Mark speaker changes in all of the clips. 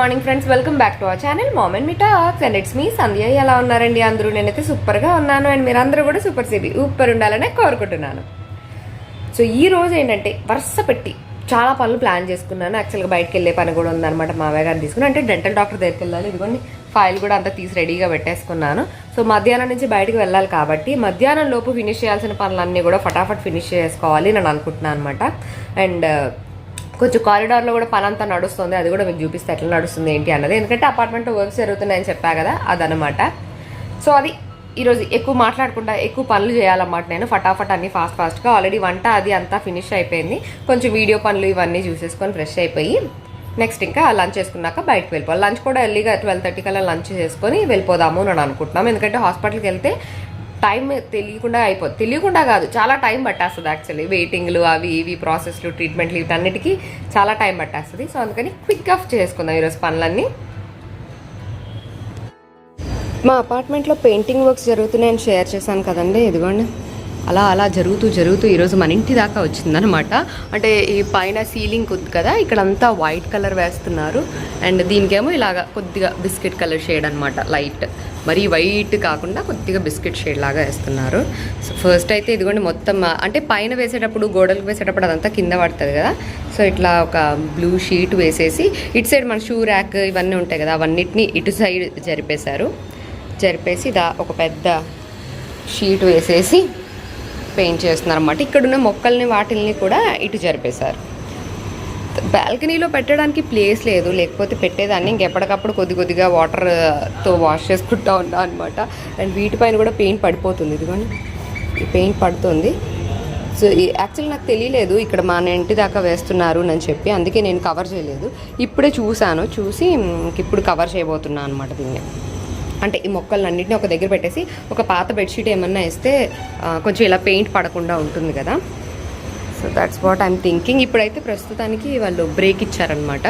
Speaker 1: Morning friends welcome back to our channel moment me talks and it's me Sandhya ఎలా ఉన్నారండి అందరూ? నేనైతే సూపర్గా ఉన్నాను. అండ్ మీరందరూ కూడా సూపర్ సిబి సూపర్ ఉండాలనే కోరుకుంటున్నాను. సో ఈ రోజు ఏంటంటే వరుస పెట్టి చాలా పనులు ప్లాన్ చేసుకున్నాను. యాక్చువల్గా బయటకు వెళ్ళే పని కూడా ఉందన్నమాట మావయ్య గారిని తీసుకుని. అంటే డెంటల్ డాక్టర్ దగ్గరికి వెళ్ళాలి. ఇదిగోండి ఫైల్ కూడా అంతా తీసి రెడీగా పెట్టేసుకున్నాను. సో మధ్యాహ్నం నుంచి బయటకు వెళ్ళాలి కాబట్టి మధ్యాహ్నం లోపు ఫినిష్ చేయాల్సిన పనులన్నీ కూడా ఫటాఫట్ ఫినిష్ చేసుకోవాలి నేను అనుకుంటున్నాను అనమాట అండ్ కొంచెం కారిడార్లో కూడా పని అంతా నడుస్తుంది. అది కూడా మీకు చూపిస్తే ఎట్లా నడుస్తుంది ఏంటి అన్నది. ఎందుకంటే అపార్ట్మెంట్ వర్క్స్ జరుగుతున్నాయని చెప్పా కదా అదనమాట సో అది ఈరోజు ఎక్కువ మాట్లాడకుండా ఎక్కువ పనులు చేయాలన్నమాట నేను. ఫటాఫట్ అన్ని ఫాస్ట్ ఫాస్ట్గా ఆల్రెడీ వంట అది అంతా ఫినిష్ అయిపోయింది. కొంచెం వీడియో పనులు ఇవన్నీ చూసేసుకొని ఫ్రెష్ అయిపోయి నెక్స్ట్ ఇంకా లంచ్ చేసుకున్నాక బయటకు వెళ్ళిపోవాలి. లంచ్ కూడా ఎర్లీగా ట్వెల్వ్ థర్టీ కల్లా లంచ్ చేసుకొని వెళ్ళిపోదాము అని అనుకుంటున్నాం. ఎందుకంటే హాస్పిటల్కి వెళ్తే టైం తెలియకుండా అయిపోతుంది తెలియకుండా కాదు చాలా టైం పట్టేస్తుంది యాక్చువల్లీ వెయిటింగ్లు అవి ఇవి ప్రాసెస్లు ట్రీట్మెంట్లు వీటన్నిటికీ చాలా టైం పట్టేస్తుంది. సో అందుకని క్విక్ ఆఫ్ చేసుకుందాం ఈరోజు పనులన్నీ. మా అపార్ట్మెంట్లో పెయింటింగ్ వర్క్స్ జరుగుతున్నాయని షేర్ చేశాను కదండి ఇదిగోండి. అలా అలా జరుగుతూ జరుగుతూ ఈరోజు మన ఇంటి దాకా వచ్చిందనమాట అంటే ఈ పైన సీలింగ్ ఉంది కదా ఇక్కడంతా వైట్ కలర్ వేస్తున్నారు. అండ్ దీనికేమో ఇలాగ కొద్దిగా బిస్కెట్ కలర్ షేడ్ అనమాట లైట్ మరీ వైట్ కాకుండా కొద్దిగా బిస్కెట్ షేడ్ లాగా వేస్తున్నారు. సో ఫస్ట్ అయితే ఇదిగోండి మొత్తం అంటే పైన వేసేటప్పుడు గోడలకు వేసేటప్పుడు అదంతా కింద పడుతుంది కదా. సో ఇట్లా ఒక బ్లూ షీట్ వేసేసి ఇటు సైడ్ మన షూ ర్యాక్ ఇవన్నీ ఉంటాయి కదా అవన్నిటిని ఇటు సైడ్ జరిపేశారు. జరిపేసి దా ఒక పెద్ద షీట్ వేసేసి పెయింట్ చేస్తున్నారన్నమాట. ఇక్కడున్న మొక్కల్ని వాటిల్ని కూడా ఇటు జరిపేశారు. బాల్కనీలో పెట్టడానికి ప్లేస్ లేదు. లేకపోతే పెట్టేదాన్ని. ఇంకెప్పటికప్పుడు కొద్ది కొద్దిగా వాటర్తో వాష్ చేసుకుంటా ఉన్నా అనమాట అండ్ వీటిపైన కూడా పెయింట్ పడిపోతుంది. ఇదిగోండి. ఈ పెయింట్ పడుతుంది. సో యాక్చువల్లీ నాకు తెలియలేదు. ఇక్కడ మా ఇంటి దాకా వేస్తున్నారు అని చెప్పి. అందుకే నేను కవర్ చేయలేదు. ఇప్పుడే చూశాను. చూసి ఇప్పుడు కవర్ చేయబోతున్నాను అనమాట దీన్ని. అంటే ఈ మొక్కలన్నింటినీ ఒక దగ్గర పెట్టేసి ఒక పాత బెడ్షీట్ ఏమన్నా వేస్తే కొంచెం ఇలా పెయింట్ పడకుండా ఉంటుంది కదా. So that's what I'm thinking ఇప్పుడైతే ప్రస్తుతానికి వాళ్ళు బ్రేక్ ఇచ్చారనమాట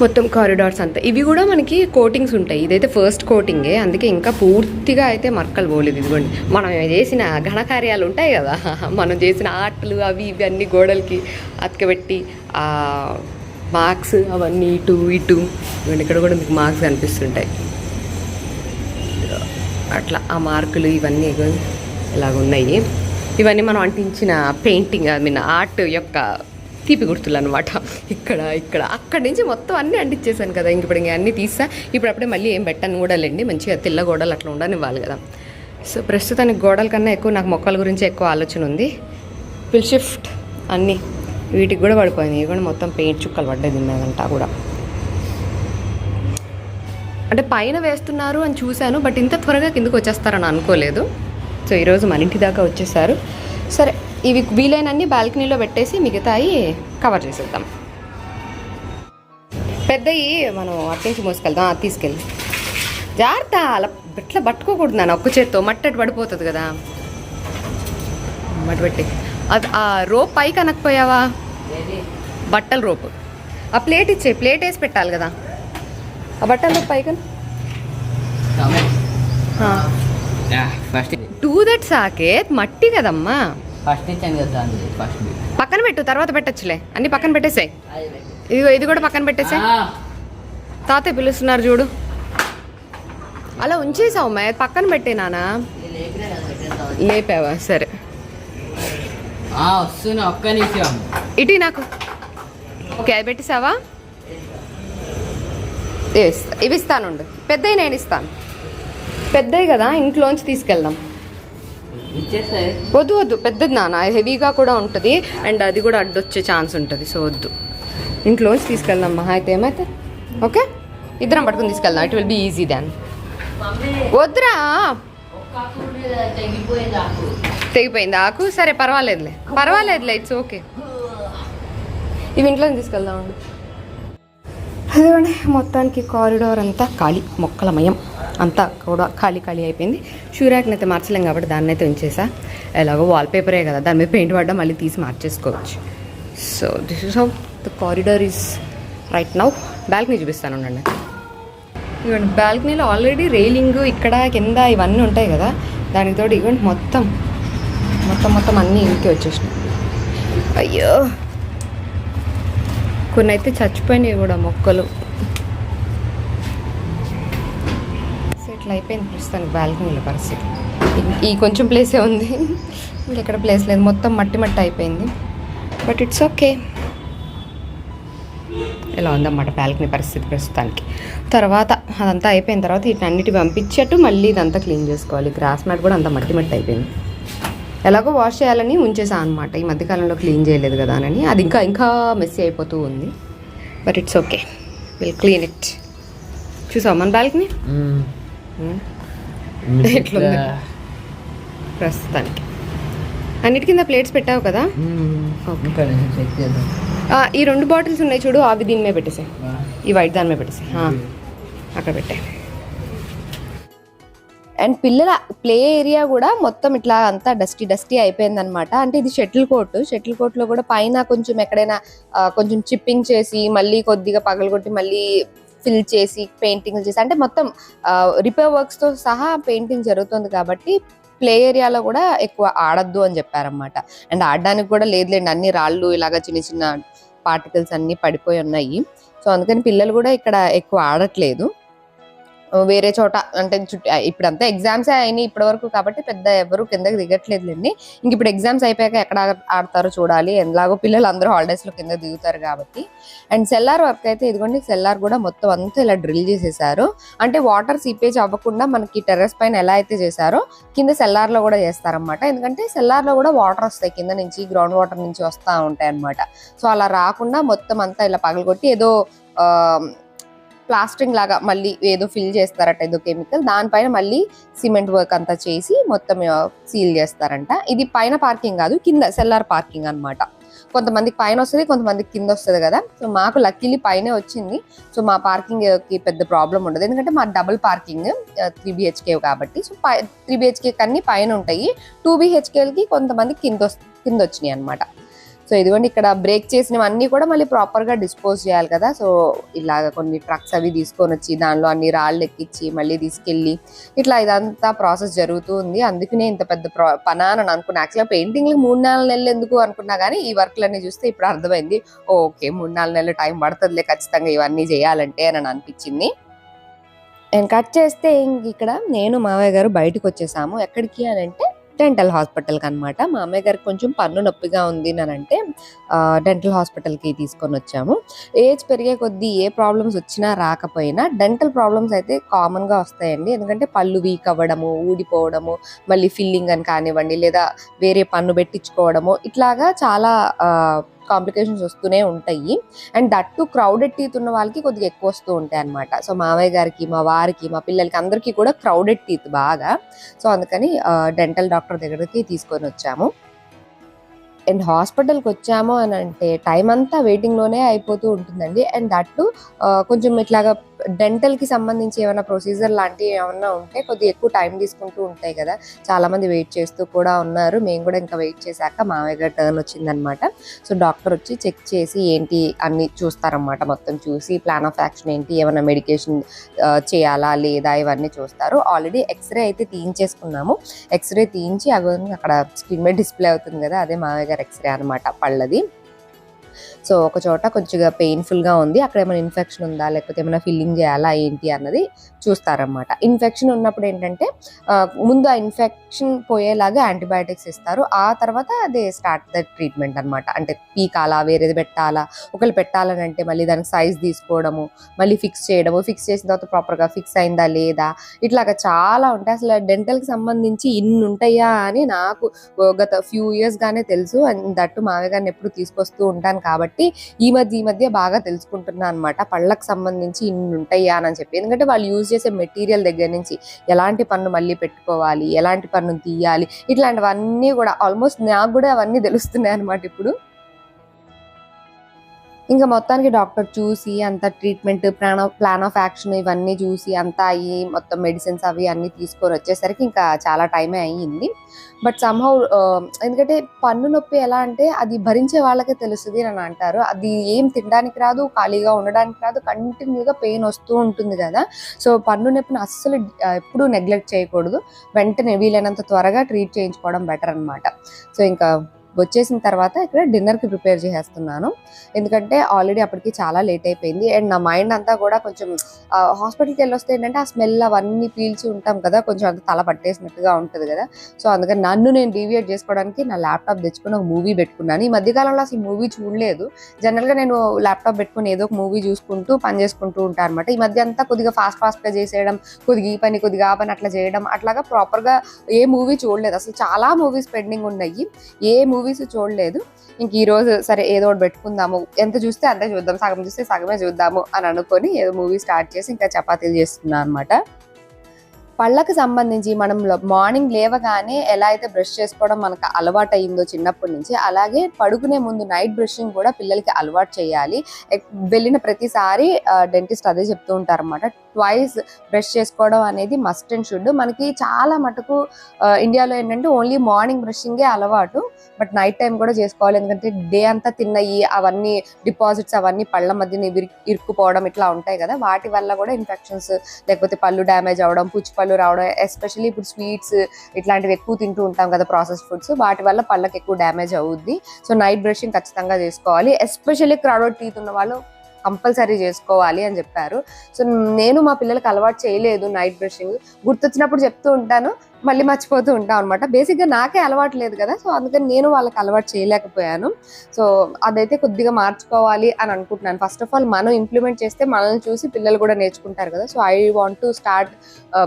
Speaker 1: మొత్తం కారిడార్స్ అంతా. ఇవి కూడా మనకి కోటింగ్స్ ఉంటాయి. ఇదైతే ఫస్ట్ కోటింగే అందుకే ఇంకా పూర్తిగా అయితే మరకలు పోలేదు. ఇదిగోండి. మనం చేసిన ఘనకార్యాలు ఉంటాయి కదా. మనం చేసిన ఆర్ట్లు అవి ఇవి అన్ని గోడలకి అతకబెట్టి మార్క్స్ అవన్నీ ఇటు ఇటు. ఇవన్నీ ఇక్కడ కూడా మీకు మార్క్స్ కనిపిస్తుంటాయి. అట్లా ఆ మార్కులు ఇవన్నీ ఇలాగున్నాయి ఇలాగ ఉన్నాయి ఇవన్నీ మనం అంటించిన పెయింటింగ్ ఐ మీన్ ఆర్ట్ యొక్క తీపి గుర్తులు అనమాట ఇక్కడ ఇక్కడ అక్కడి నుంచి మొత్తం అన్నీ అంటించేసాను కదా. ఇంక ఇప్పుడు ఇంక అన్నీ తీసా ఇప్పుడు అప్పుడే మళ్ళీ ఏం పెట్టాను కూడా లేండి. మంచిగా తెల్ల గోడలు అట్లా ఉండనివ్వాలి కదా. సో ప్రస్తుతానికి గోడల కన్నా ఎక్కువ నాకు మొక్కల గురించి ఎక్కువ ఆలోచన ఉంది. పిల్ షిఫ్ట్ అన్నీ వీటికి కూడా పడిపోయినాయి. ఇవి కూడా మొత్తం పెయింట్ చుక్కలు పడ్డాయి దీని కూడా. అంటే పైన వేస్తున్నారు అని చూశాను బట్ ఇంత త్వరగా కిందకు వచ్చేస్తారని అనుకోలేదు. సో ఈరోజు మన ఇంటి దాకా వచ్చేసారు. సరే ఇవి వీలైనన్ని బాల్కనీలో పెట్టేసి మిగతాయి కవర్ చేసేద్దాం. పెద్దయి మనం అట్టించి మోసుకెళ్దాం అది తీసుకెళ్ళి. జాగ్రత్త అలా ఇట్లా పట్టుకోకూడదు నాన్న ఒక్క చేత్తో. మట్టి అటు పడిపోతుంది కదా. మట్టి పెట్టి. అది ఆ రోప్ పైకి అనకపోయావా? బట్టల రోపు. ఆ ప్లేట్ ఇచ్చే ప్లేట్ వేసి పెట్టాలి కదా. ఆ బట్టలు పైకన్
Speaker 2: ఫస్ట్
Speaker 1: టూ దట్ సాకేత్. మట్టి కదమ్మా.
Speaker 2: ఫస్ట్ ఇచ్చాను కదా దాన్ని ఫస్ట్
Speaker 1: పక్కన పెట్టు తర్వాత పెట్టచ్చులే. అన్ని పక్కన పెట్టేసాయి ఇదిగో ఇది కూడా పక్కన పెట్టేసాయి తాతయ్య పిలుస్తున్నారు చూడు. అలా ఉంచేసావు మే పక్కన పెట్టే నానా. లేపావా? సరే.
Speaker 2: వస్తున్నా ఒక్క నిమిషం.
Speaker 1: ఇటీ నాకు. ఓకే అది పెట్టేసావా? ఇవి ఇస్తా- ఇవి ఇస్తానుండు పెద్దవి నేను ఇస్తాను. పెద్దవి కదా ఇంట్లోంచి తీసుకెళ్దాం. వద్దు వద్దు పెద్దది నాన్న హెవీగా కూడా ఉంటుంది. అండ్ అది కూడా అడ్డొచ్చే ఛాన్స్ ఉంటుంది సో వద్దు. ఇంట్లోంచి తీసుకెళ్దాం మహా అయితే ఏమైతే? ఓకే? ఇద్దరం పట్టుకుని తీసుకెళ్దాం ఇట్ విల్ బీ ఈజీ దాన్. వద్దురా! తెగిపోయింది ఆకు. సరే పర్వాలేదులే. పర్వాలేదులే ఇట్స్ ఓకే ఇవి ఇంట్లో తీసుకెళ్దాం అండి అదిగోండి మొత్తానికి కారిడార్ అంతా ఖాళీ మొక్కలమయం. అంతా కూడా ఖాళీ ఖాళీ అయిపోయింది. షూరాక్ని అయితే మార్చలేం కాబట్టి దాన్ని అయితే ఉంచేసా. ఎలాగో వాల్పేపరే కదా దాని మీద పెయింట్ పడ్డా మళ్ళీ తీసి మార్చేసుకోవచ్చు. So this is how the corridor is right now balcony చూపిస్తాను ఉండండి. ఇవ్వండి బాల్కనీలో ఆల్రెడీ రైలింగ్ ఇక్కడ కింద ఇవన్నీ ఉంటాయి కదా దానికి తోడు ఇవ్వండి మొత్తం మొత్తం మొత్తం అన్నీ ఇంటికి వచ్చేసినాయి. అయ్యో! కొన్ని అయితే చచ్చిపోయినాయి కూడా మొక్కలు.
Speaker 3: ఇట్లా అయిపోయింది ప్రస్తుతానికి బాల్కనీలో పరిస్థితి. ఈ కొంచెం ప్లేసే ఉంది. ఇంకెక్కడ ప్లేస్ లేదు. మొత్తం మట్టి మట్టి అయిపోయింది. బట్ ఇట్స్ ఓకే ఇలా ఉందన్నమాట బాల్కనీ పరిస్థితి ప్రస్తుతానికి. తర్వాత అదంతా అయిపోయిన తర్వాత వీటిని అన్నిటి పంపించట్టు మళ్ళీ ఇదంతా క్లీన్ చేసుకోవాలి. గ్రాస్ మ్యాట్ కూడా అంత మట్టి మట్టి అయిపోయింది. ఎలాగో వాష్ చేయాలని ఉంచేసాను అనమాట ఈ మధ్యకాలంలో క్లీన్ చేయలేదు కదా అని. అది ఇంకా ఇంకా మెస్సీ అయిపోతూ ఉంది. But it's okay will clean it చూసావు మన బాల్కనీ ఎట్లుంది? ప్రస్తుతానికి. అన్నిటి కింద ప్లేట్స్ పెట్టావు కదా? ఈ రెండు బాటిల్స్ ఉన్నాయి చూడు అవి దీని మీద పెట్టేసాయి. ఈ వైట్ దాని మీద పెట్టేసాయి. అక్కడ పెట్టాయి. అండ్ పిల్లల ప్లే ఏరియా కూడా మొత్తం ఇట్లా అంతా డస్టీ డస్టీ అయిపోయింది అనమాట అంటే ఇది షటిల్ కోర్ట్ షటిల్ కోర్ట్లో కూడా పైన కొంచెం ఎక్కడైనా కొంచెం చిప్పింగ్ చేసి మళ్ళీ కొద్దిగా పగలగొట్టి మళ్ళీ ఫిల్ చేసి పెయింటింగ్ చేసి అంటే మొత్తం రిపేర్ వర్క్స్తో సహా పెయింటింగ్ జరుగుతుంది కాబట్టి ప్లే ఏరియాలో కూడా ఎక్కువ ఆడద్దు అని చెప్పారన్నమాట. అండ్ ఆడడానికి కూడా లేదులేండి అన్ని రాళ్ళు ఇలాగ చిన్న చిన్న పార్టికల్స్ అన్ని పడిపోయి ఉన్నాయి. సో అందుకని పిల్లలు కూడా ఇక్కడ ఎక్కువ ఆడట్లేదు. వేరే చోట అంటే చుట్టూ ఇప్పుడు అంతా ఎగ్జామ్స్ అయినాయి ఇప్పటి వరకు కాబట్టి పెద్ద ఎవరు కిందకి దిగట్లేదులేండి. ఇంక ఇప్పుడు ఎగ్జామ్స్ అయిపోయాక ఎక్కడ ఆడతారో చూడాలి. ఎలాగో పిల్లలు అందరూ హాలిడేస్లో కింద దిగుతారు కాబట్టి. అండ్ సెల్లార్ వర్క్ అయితే ఇదిగోండి సెల్లార్ కూడా మొత్తం అంతా ఇలా డ్రిల్ చేసేసారు. అంటే వాటర్ సీపేజ్ అవ్వకుండా మనకి టెర్రస్ పైన ఎలా అయితే చేశారో కింద సెల్లార్లో కూడా చేస్తారనమాట ఎందుకంటే సెల్లార్లో కూడా వాటర్ వస్తాయి. కింద నుంచి గ్రౌండ్ వాటర్ నుంచి వస్తూ ఉంటాయి అన్నమాట సో అలా రాకుండా మొత్తం అంతా ఇలా పగలగొట్టి ఏదో ప్లాస్టింగ్ లాగా మళ్ళీ ఏదో ఫిల్ చేస్తారట ఏదో కెమికల్. దానిపైన మళ్ళీ సిమెంట్ వర్క్ అంతా చేసి మొత్తం సీల్ చేస్తారంట. ఇది పైన పార్కింగ్ కాదు కింద సెల్లార్ పార్కింగ్ అన్నమాట. కొంతమందికి పైన వస్తుంది కొంతమందికి కింద వస్తుంది కదా. సో మాకు లక్కీలీ పైనే వచ్చింది. సో మా పార్కింగ్కి పెద్ద ప్రాబ్లం ఉండదు. ఎందుకంటే మా డబుల్ పార్కింగ్ త్రీ బిహెచ్కే కాబట్టి. సో త్రీ బిహెచ్కే కన్నీ పైన ఉంటాయి. టూ బిహెచ్కేలకి కొంతమంది కింద వస్- కింద వచ్చినాయి అనమాట సో ఇదిగోండి ఇక్కడ బ్రేక్ చేసినవన్నీ కూడా మళ్ళీ ప్రాపర్గా డిస్పోజ్ చేయాలి కదా. సో ఇలాగ కొన్ని ట్రక్స్ అవి తీసుకొని వచ్చి దానిలో అన్ని రాళ్ళు ఎక్కించి మళ్ళీ తీసుకెళ్ళి ఇట్లా ఇదంతా ప్రాసెస్ జరుగుతూ ఉంది. అందుకనే ఇంత పెద్ద ప్రా పనా అని అనుకున్నా. యాక్చువల్గా పెయింటింగ్ మూడు నాలుగు నెలలు ఎందుకు అనుకున్నా కానీ ఈ వర్క్లన్నీ చూస్తే ఇప్పుడు అర్థమైంది. ఓకే మూడు నాలుగు నెలలు టైం పడుతుందిలే ఖచ్చితంగా ఇవన్నీ చేయాలంటే అని అనిపించింది. అండ్ కట్ చేస్తే ఇక్కడ నేను మావయ్య గారు బయటకు వచ్చేసాము. ఎక్కడికి అని అంటే డెంటల్ హాస్పిటల్కి అనమాట మా అమ్మయ్య గారికి కొంచెం పన్ను నొప్పిగా ఉంది అంటే డెంటల్ హాస్పిటల్కి తీసుకొని వచ్చాము. ఏజ్ పెరిగే కొద్దీ ఏ ప్రాబ్లమ్స్ వచ్చినా రాకపోయినా డెంటల్ ప్రాబ్లమ్స్ అయితే కామన్గా వస్తాయండి. ఎందుకంటే పళ్ళు వీక్ అవ్వడము ఊడిపోవడము మళ్ళీ ఫిల్లింగ్ అని కానివ్వండి లేదా వేరే పన్ను పెట్టించుకోవడము ఇట్లాగా చాలా కాంప్లికేషన్స్ వస్తూనే ఉంటాయి. అండ్ దట్టు క్రౌడెడ్ టీత్ ఉన్న వాళ్ళకి కొద్దిగా ఎక్కువ వస్తూ ఉంటాయి అనమాట సో మామయ్య గారికి మా వారికి మా పిల్లలకి అందరికీ కూడా క్రౌడెడ్ టీత్ బాగా. సో అందుకని డెంటల్ డాక్టర్ దగ్గరికి తీసుకొని వచ్చాము. అండ్ హాస్పిటల్కి వచ్చాము అని అంటే టైం అంతా వెయిటింగ్లోనే అయిపోతూ ఉంటుందండి. అండ్ దట్టు కొంచెం ఇట్లాగా డెంటల్కి సంబంధించి ఏమైనా ప్రొసీజర్ లాంటివి ఏమైనా ఉంటే కొద్దిగా ఎక్కువ టైం తీసుకుంటూ ఉంటాయి కదా. చాలా మంది వెయిట్ చేస్తూ కూడా ఉన్నారు. మేము కూడా ఇంకా వెయిట్ చేశాక మామయ్య టర్న్ వచ్చిందనమాట సో డాక్టర్ వచ్చి చెక్ చేసి ఏంటి అన్ని చూస్తారన్నమాట. మొత్తం చూసి ప్లాన్ ఆఫ్ యాక్షన్ ఏంటి ఏమైనా మెడికేషన్ చేయాలా లేదా ఇవన్నీ చూస్తారు. ఆల్రెడీ ఎక్స్రే అయితే తీయించేసుకున్నాము. ఎక్స్రే తీయించి అవి అక్కడ స్క్రీన్ మీద డిస్ప్లే అవుతుంది కదా అదే మామయ్య గారు ఎక్స్రే అనమాట పళ్ళది. సో ఒక చోట కొంచెంగా పెయిన్ఫుల్గా ఉంది. అక్కడ ఏమైనా ఇన్ఫెక్షన్ ఉందా? లేకపోతే ఏమైనా ఫిల్లింగ్ చేయాలా? ఏంటి? అన్నది చూస్తారనమాట ఇన్ఫెక్షన్ ఉన్నప్పుడు ఏంటంటే ముందు ఆ ఇన్ఫెక్షన్ పోయేలాగా యాంటీబయాటిక్స్ ఇస్తారు. ఆ తర్వాత అదే స్టార్ట్ ద ట్రీట్మెంట్ అన్నమాట. అంటే పీకాలా? వేరేది పెట్టాలా? ఒకళ్ళు పెట్టాలని అంటే మళ్ళీ దానికి సైజ్ తీసుకోవడము మళ్ళీ ఫిక్స్ చేయడము ఫిక్స్ చేసిన తర్వాత ప్రాపర్గా ఫిక్స్ అయిందా? లేదా? ఇట్లాగా చాలా ఉంటాయి. అసలు డెంటల్కి సంబంధించి ఇన్ని ఉంటాయా? అని నాకు గత ఫ్యూ ఇయర్స్ గానే తెలుసు. అండ్ దట్టు మామయ్య గారిని ఎప్పుడు తీసుకొస్తూ ఉంటాను కాబట్టి ఈ మధ్య ఈ మధ్య బాగా తెలుసుకుంటున్నా అనమాట పళ్ళకు సంబంధించి ఇన్ని ఉంటాయా అని చెప్పి. ఎందుకంటే వాళ్ళు యూజ్ చేసే మెటీరియల్ దగ్గర నుంచి ఎలాంటి పన్ను మళ్ళీ పెట్టుకోవాలి ఎలాంటి పన్ను తీయాలి ఇట్లాంటివన్నీ కూడా ఆల్మోస్ట్ నాకు కూడా అవన్నీ తెలుస్తున్నాయి అనమాట ఇప్పుడు. ఇంకా మొత్తానికి డాక్టర్ చూసి అంత treatment plan of plan of action ఇవన్నీ చూసి అంతా అయ్యి మొత్తం మెడిసిన్స్ అవి అన్ని తీసుకొని వచ్చేసరికి ఇంకా చాలా టైమే అయ్యింది. బట్ సమ్హౌ ఎందుకంటే పన్ను నొప్పి ఎలా అంటే అది భరించే వాళ్ళకే తెలుస్తుంది అని అంటారు. అది ఏం తినడానికి రాదు ఖాళీగా ఉండడానికి రాదు కంటిన్యూగా పెయిన్ వస్తూ ఉంటుంది కదా. సో పన్ను నొప్పిని అస్సలు ఎప్పుడూ నెగ్లెక్ట్ చేయకూడదు. వెంటనే వీలైనంత త్వరగా ట్రీట్ చేయించుకోవడం బెటర్ అన్నమాట. సో ఇంకా వచ్చేసిన తర్వాత ఇక్కడ డిన్నర్కి ప్రిపేర్ చేసేస్తున్నాను. ఎందుకంటే ఆల్రెడీ అప్పటికి చాలా లేట్ అయిపోయింది. అండ్ నా మైండ్ అంతా కూడా కొంచెం హాస్పిటల్కి వెళ్ళి వస్తే ఏంటంటే ఆ స్మెల్ అవన్నీ పీల్చి ఉంటాం కదా కొంచెం అంత తల పట్టేసినట్టుగా ఉంటుంది కదా. సో అందుకని నన్ను నేను డీవియేట్ చేసుకోవడానికి నా ల్యాప్టాప్ తెచ్చుకుని ఒక మూవీ పెట్టుకున్నాను. ఈ మధ్యకాలంలో అసలు మూవీ చూడలేదు. జనరల్గా నేను ల్యాప్టాప్ పెట్టుకుని ఏదో ఒక మూవీ చూసుకుంటూ పని చేసుకుంటూ ఉంటాను అనమాట ఈ మధ్య అంతా కొద్దిగా ఫాస్ట్ ఫాస్ట్గా చేసేయడం కొద్దిగా ఈ పని కొద్దిగా ఆ పని అట్లా చేయడం అట్లాగా ప్రాపర్గా ఏ మూవీ చూడలేదు. అసలు చాలా మూవీస్ పెండింగ్ ఉన్నాయి. ఏ మూవీ మూవీస్ చూడలేదు. ఇంక ఈ రోజు సరే ఏదో ఒకటి పెట్టుకుందాము. ఎంత చూస్తే అంతే చూద్దాం. సగం చూస్తే సగమే చూద్దాము అని అనుకొని ఏదో మూవీ స్టార్ట్ చేసి ఇంకా చపాతీలు చేస్తున్నాను అనమాట పళ్ళకు సంబంధించి మనం మార్నింగ్ లేవగానే ఎలా అయితే బ్రష్ చేసుకోవడం మనకు అలవాటు అయిందో చిన్నప్పటి నుంచి అలాగే పడుకునే ముందు నైట్ బ్రషింగ్ కూడా పిల్లలకి అలవాటు చేయాలి. వెళ్ళిన ప్రతిసారి డెంటిస్ట్ అదే చెప్తూ ఉంటారు అనమాట ట్వైస్ బ్రష్ చేసుకోవడం అనేది మస్ట్ అండ్ షుడ్ మనకి చాలా మటుకు ఇండియాలో ఏంటంటే ఓన్లీ మార్నింగ్ బ్రషింగే అలవాటు. బట్ నైట్ టైం కూడా చేసుకోవాలి. ఎందుకంటే డే అంతా తిన్నయి అవన్నీ డిపాజిట్స్ అవన్నీ పళ్ళ మధ్యన ఇరుక్కుపోవడం ఇట్లా ఉంటాయి కదా. వాటి వల్ల కూడా ఇన్ఫెక్షన్స్ లేకపోతే పళ్ళు డ్యామేజ్ అవ్వడం పుచ్చి పళ్ళు రావడం ఎస్పెషల్లీ ఇప్పుడు స్వీట్స్ ఇట్లాంటివి ఎక్కువ తింటూ ఉంటాం కదా ప్రాసెస్ ఫుడ్స్ వాటి వల్ల పళ్ళకి ఎక్కువ డ్యామేజ్ అవుద్ది. సో నైట్ బ్రషింగ్ ఖచ్చితంగా చేసుకోవాలి. ఎస్పెషల్లీ క్రౌడెడ్ టీత్ ఉన్న వాళ్ళు కంపల్సరీ చేసుకోవాలి అని చెప్పారు. సో నేను మా పిల్లలకి అలవాటు చేయలేదు నైట్ బ్రషింగ్ గుర్తొచ్చినప్పుడు చెప్తూ ఉంటాను మళ్ళీ మర్చిపోతూ ఉంటాం అనమాట బేసిక్గా నాకే అలవాటు లేదు కదా సో అందుకని నేను వాళ్ళకి అలవాటు చేయలేకపోయాను. సో అదైతే కొద్దిగా మార్చుకోవాలి అని అనుకుంటున్నాను. ఫస్ట్ ఆఫ్ ఆల్ మనం ఇంప్లిమెంట్ చేస్తే మనల్ని చూసి పిల్లలు కూడా నేర్చుకుంటారు కదా. So I want to start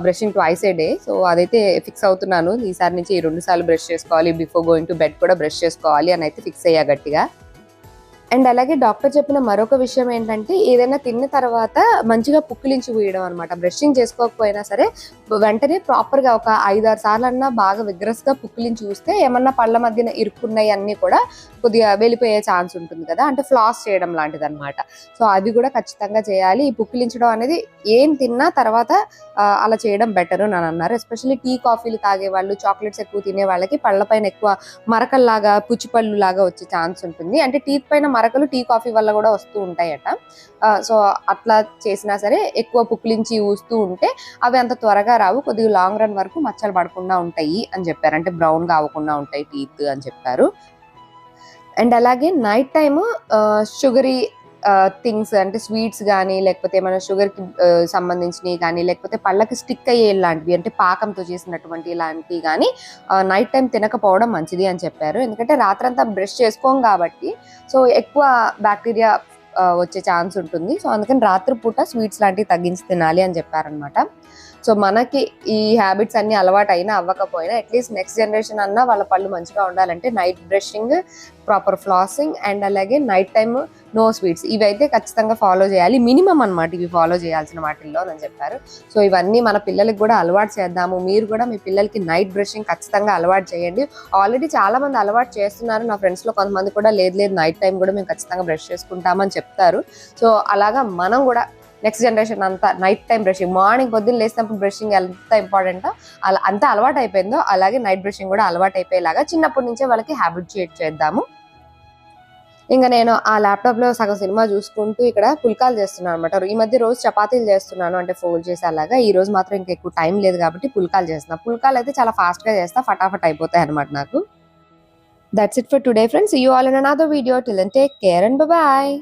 Speaker 3: brushing twice a day so అదైతే ఫిక్స్ అవుతున్నాను. ఈసారి నుంచి ఈ రెండు సార్లు బ్రష్ చేసుకోవాలి. బిఫోర్ గోయింగ్ టు బెడ్ కూడా బ్రష్ చేసుకోవాలి అని అయితే ఫిక్స్ అయ్యా గట్టిగా. అండ్ అలాగే డాక్టర్ చెప్పిన మరొక విషయం ఏంటంటే ఏదైనా తిన్న తర్వాత మంచిగా పుక్కిలించి పూయడం అనమాట బ్రషింగ్ చేసుకోకపోయినా సరే వెంటనే ప్రాపర్గా ఒక ఐదారు సార్లు అన్నా బాగా విగ్రస్గా పుక్కిలించి చూస్తే ఏమన్నా పళ్ళ మధ్యన ఇరుక్కున్నాయి అన్ని కూడా కొద్దిగా వెళ్ళిపోయే ఛాన్స్ ఉంటుంది కదా. అంటే ఫ్లాస్ చేయడం లాంటిది అనమాట సో అవి కూడా ఖచ్చితంగా చేయాలి. ఈ పుక్కిలించడం అనేది ఏం తిన్నా తర్వాత అలా చేయడం బెటర్ అని అన్నారు. ఎస్పెషల్లీ టీ కాఫీలు తాగే వాళ్ళు చాక్లెట్స్ ఎక్కువ తినే వాళ్ళకి పళ్ళ పైన ఎక్కువ మరకల్లాగా పుచ్చిపళ్ళు లాగా వచ్చే ఛాన్స్ ఉంటుంది. అంటే టీత్ పైన మరకలు టీ కాఫీ వల్ల కూడా వస్తూ ఉంటాయట. సో అట్లా చేసినా సరే ఎక్కువ పుక్లించి ఊస్తూ ఉంటే అవి అంత త్వరగా రావు కొద్దిగా లాంగ్ రన్ వరకు మచ్చలు పడకుండా ఉంటాయి అని చెప్పారు. అంటే బ్రౌన్గా అవ్వకుండా ఉంటాయి టీత్ అని చెప్పారు. అండ్ అలాగే నైట్ టైము షుగరీ థింగ్స్ అంటే స్వీట్స్ కానీ లేకపోతే మన షుగర్కి సంబంధించినవి కానీ లేకపోతే పళ్ళకి స్టిక్ అయ్యే లాంటివి అంటే పాకంతో చేసినటువంటి ఇలాంటివి కానీ నైట్ టైం తినకపోవడం మంచిది అని చెప్పారు. ఎందుకంటే రాత్రంతా బ్రష్ చేసుకోం కాబట్టి సో ఎక్కువ బ్యాక్టీరియా వచ్చే ఛాన్స్ ఉంటుంది. సో అందుకని రాత్రిపూట స్వీట్స్ లాంటివి తగ్గించి తినాలి అని చెప్పారనమాట సో మనకి ఈ హ్యాబిట్స్ అన్ని అలవాటు అయినా అవ్వకపోయినా అట్లీస్ట్ నెక్స్ట్ జనరేషన్ అన్నా వాళ్ళ పళ్ళు మంచిగా ఉండాలంటే night brushing proper flossing and అలాగే నైట్ టైమ్ నో స్వీట్స్ ఇవైతే ఖచ్చితంగా ఫాలో చేయాలి. మినిమం అన్నమాట ఇవి ఫాలో చేయాల్సిన వాటిల్లో అని చెప్పారు. సో ఇవన్నీ మన పిల్లలకి కూడా అలవాటు చేద్దాము. మీరు కూడా మీ పిల్లలకి నైట్ బ్రషింగ్ ఖచ్చితంగా అలవాటు చేయండి. ఆల్రెడీ చాలా మంది అలవాటు చేస్తున్నారు. నా ఫ్రెండ్స్లో కొంతమంది కూడా లేదు లేదు నైట్ టైం కూడా మేము ఖచ్చితంగా బ్రష్ చేసుకుంటామని చెప్తారు. సో అలాగా మనం కూడా నెక్స్ట్ జనరేషన్ అంతా నైట్ టైం బ్రషింగ్ మార్నింగ్ పొద్దున్న లేసినప్పుడు బ్రషింగ్ ఎంత ఇంపార్టెంటో అలా అంత అలవాటు అయిపోయిందో అలాగే నైట్ బ్రషింగ్ కూడా అలవాటు అయిపోయేలాగా చిన్నప్పటి నుంచే వాళ్ళకి హ్యాబిట్ చేద్దాము. ఇంకా నేను ఆ ల్యాప్టాప్లో సగం సినిమా చూసుకుంటూ ఇక్కడ పుల్కాలు చేస్తున్నాను అనమాట ఈ మధ్య రోజు చపాతీలు చేస్తున్నాను అంటే ఫోల్డ్ చేసేలాగా. అలాగా ఈ రోజు మాత్రం ఇంకా ఎక్కువ టైం లేదు కాబట్టి పుల్కాలు చేస్తున్నా. పుల్కాలు అయితే చాలా ఫాస్ట్గా చేస్తా ఫటాఫట్ అయిపోతాయి అనమాట నాకు. That's it for today friends you all in another video till and take care and bye